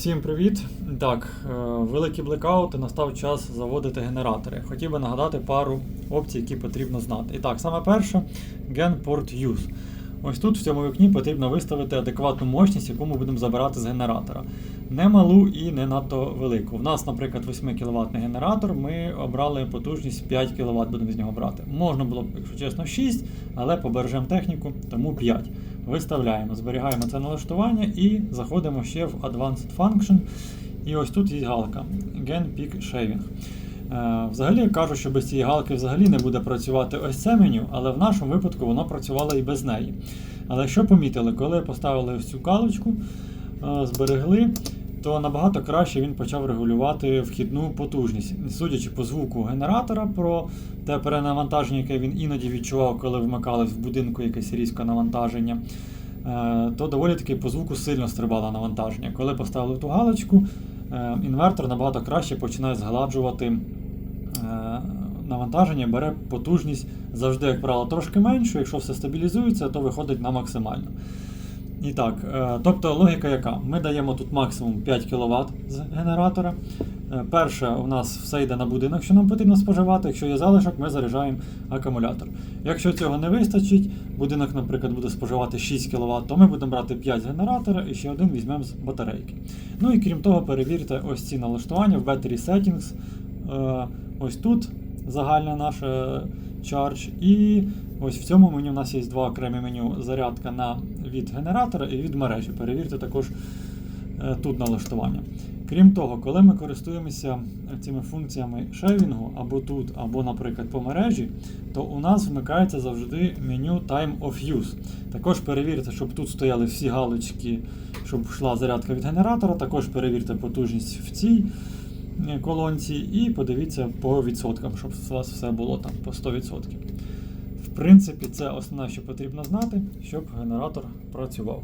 Всім привіт! Так, е, великий блекаут, і настав час заводити генератори. Хотів би нагадати пару опцій, які потрібно знати. І так, саме перше Gen Port Use. Ось тут в цьому вікні потрібно виставити адекватну мощність, яку ми будемо забирати з генератора. Не малу і не надто велику. У нас, наприклад, 8 кВт генератор, ми обрали потужність 5 кВт, будемо з нього брати. Можна було б, якщо чесно, 6, але побережемо техніку, тому 5. Виставляємо, зберігаємо це налаштування і заходимо ще в Advanced Function. І ось тут є галка Gen Peak Shaving. Е, Взагалі кажуть, що без цієї галки взагалі не буде працювати ось це меню, але в нашому випадку воно працювало і без неї. Але що помітили, коли поставили ось цю галочку, е, зберегли, то набагато краще він почав регулювати вхідну потужність. Судячи по звуку генератора, про те перенавантаження, яке він іноді відчував, коли вмикалось в будинку якесь різке навантаження, е, то доволі таки по звуку сильно стрибало навантаження. Коли поставили ту галочку, е, інвертор набагато краще починає згладжувати е, навантаження, бере потужність завжди, як правило, трошки меншу. Якщо все стабілізується, то виходить на максимальну. І так, е, тобто логіка яка? Ми даємо тут максимум 5 кВт з генератора. Е, Перше, у нас все йде на будинок, що нам потрібно споживати. Якщо є залишок, ми заряджаємо акумулятор. Якщо цього не вистачить, будинок, наприклад, буде споживати 6 кВт, то ми будемо брати 5 з генератора і ще один візьмемо з батарейки. Ну і крім того, перевірте ось ці налаштування в Battery Settings. Е, Ось тут загальне наше charge. І ось в цьому меню у нас є два окремі меню: зарядка на від генератора і від мережі. Перевірте також е, тут налаштування. Крім того, коли ми користуємося цими функціями шейвінгу або тут, або, наприклад, по мережі, то у нас вмикається завжди меню Time of Use. Також перевірте, щоб тут стояли всі галочки, щоб йшла зарядка від генератора. Також перевірте потужність в цій колонці і подивіться по відсоткам, щоб у вас все було там по 100%. В принципі, це основне, що потрібно знати, щоб генератор працював.